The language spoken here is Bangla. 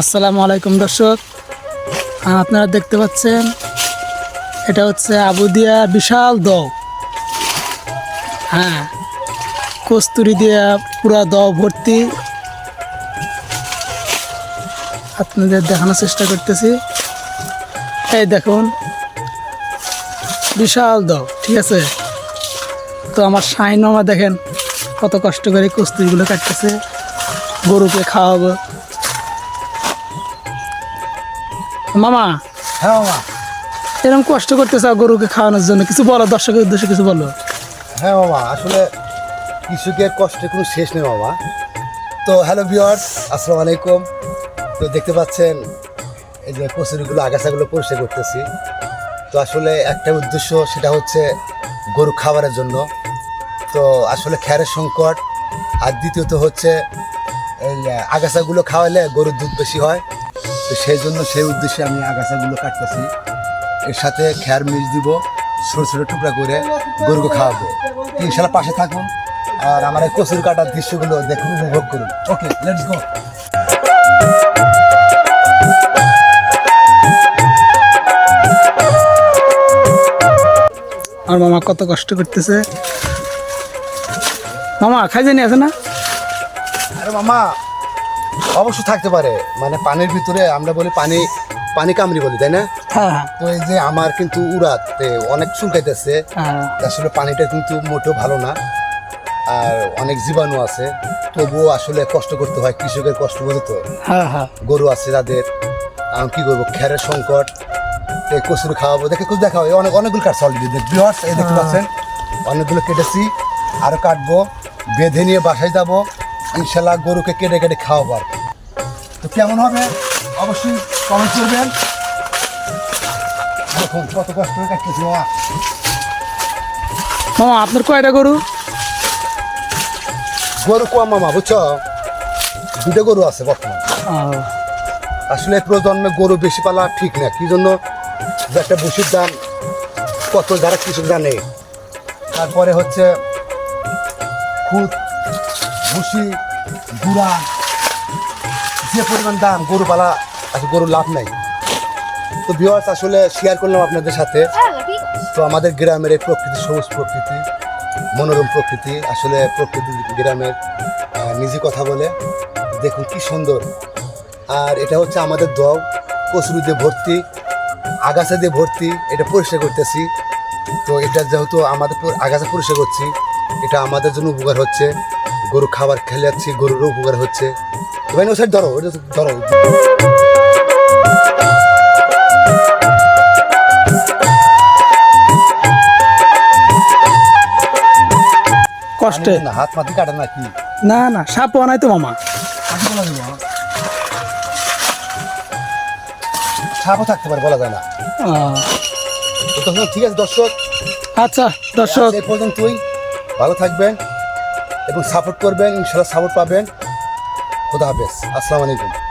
আসসালামু আলাইকুম, দর্শক। আপনারা দেখতে পাচ্ছেন, এটা হচ্ছে আবুদিয়া বিশাল দও হ্যাঁ কস্তুরি দিয়া পুরা দও ভর্তি। আপনাদের দেখানোর চেষ্টা করতেছি। এই দেখুন, বিশাল দও ঠিক আছে? তো আমার সাইন মামা দেখেন কত কষ্ট করে কস্তুরিগুলো কাটতেছে। গরুকে খাওয়াবো। মামা। হ্যাঁ মামা। এরকম কষ্ট করতেছে গরুকে খাওয়ানোর জন্য কিছু বলো দর্শকের উদ্দেশ্যে কিছু বলো। হ্যাঁ মামা আসলে কৃষকের কষ্টের কোনো শেষ নেই মামা। তো হ্যালো ভিওয়ার্স আসসালামু আলাইকুম। তো দেখতে পাচ্ছেন এই যে কচুরিগুলো আগাছাগুলো পরিষ্কার করতেছি। তো আসলে একটা উদ্দেশ্য সেটা হচ্ছে গরু খাবারের জন্য। তো আসলে খ্যারের সংকট। আর দ্বিতীয়ত হচ্ছে আগাছাগুলো খাওয়ালে গরুর দুধ বেশি হয়। তো সেই জন্য সেই উদ্দেশ্যে আমি আগাছাগুলো কাটতেছি। এর সাথে খ্যার মিশ দিব ছোটো ছোটো টুকরা করে গরুকে খাওয়াবো। ইনশাল্লাহ পাশে থাকুন আর আমার এই কচুর কাটার দৃশ্যগুলো দেখুন উপভোগ করুন। ওকে লেটস গো আর মামা কত কষ্ট করতেছে। মামা খাই জানি আছে না? আরে মামা অবশ্য থাকতে পারে। মানে পানির ভিতরে আমরা বলি পানি পানি কামড়ি বলি তাই না? হ্যাঁ হ্যাঁ। তো এই যে আমার কিন্তু উড়াতে অনেক চুলকাইতেছে। হ্যাঁ। আসলে পানিটা কিন্তু মোটেও ভালো না। আর অনেক জীবাণু আছে। তবুও আসলে কষ্ট করতে হয় কৃষকের কষ্ট বোঝো তো? হ্যাঁ হ্যাঁ। গরু আছে যাদের আমি কি করব? খ্যারের সংকট এই কচুরি খাওয়াবো। দেখে কুচ দেখাও এই অনেক অনেকগুলো কাটছে অলরেডি বিহার্স এই দেখতে পাচ্ছেন? অনেকগুলো কেটেছি আরও কাটবো বেঁধে নিয়ে বাসায় যাব। ইনশাল্লাহ গরুকে কেটে কেটে খাওয়াবো আর কি। তো কেমন হবে? অবশ্যই কমেন্ট করবেন। দেখুন কত কষ্ট করে কাটতেছি বাবা। মামা আপনার কয়টা গরু? গরু কম মামা বুঝছ? দুটো গরু আছে বর্তমানে। আসলে প্রজন্মে গরু বেশি পালা ঠিক না। কি জন্য? একটা বসির দাম কত যারা কৃষক জানে। তারপরে হচ্ছে খুদ। ভুসি, গুড়া, যে পরিমাণ দাম গরু পালা আসলে গরুর লাভ নাই। তো ভিওয়ার্স আসলে শেয়ার করলাম আপনাদের সাথে। তো আমাদের গ্রামের এই প্রকৃতি, সবুজ প্রকৃতি, মনোরম প্রকৃতি, আসলে প্রকৃতি গ্রামের নিজে কথা বলে, দেখুন কি সুন্দর। আর এটা হচ্ছে আমাদের দল, কচুরি দিয়ে ভর্তি, আগাছা দিয়ে ভর্তি, এটা পরিষ্কার করতেছি। তো এটা যেহেতু আমাদের আগাছা পরিষ্কার করছি, এটা আমাদের জন্য উপকার হচ্ছে। গরু খাবার খেলে যাচ্ছি গরুরও উপকার হচ্ছে। ভাই ওই সাইড ধরো ওটা ধরো। কষ্টে? না হাত মাটি কাটে না কি না না সাপ নাই তো মামা। সাপও থাকতে পারে বলা যায় না। ঠিক আছে দর্শক। আচ্ছা দর্শক। এই পর্যন্তই। ভালো থাকবেন। এবং সাপোর্ট করবেন ইনশাল্লাহ সাপোর্ট পাবেন। খুদা হাফেজ। আসসালামু আলাইকুম।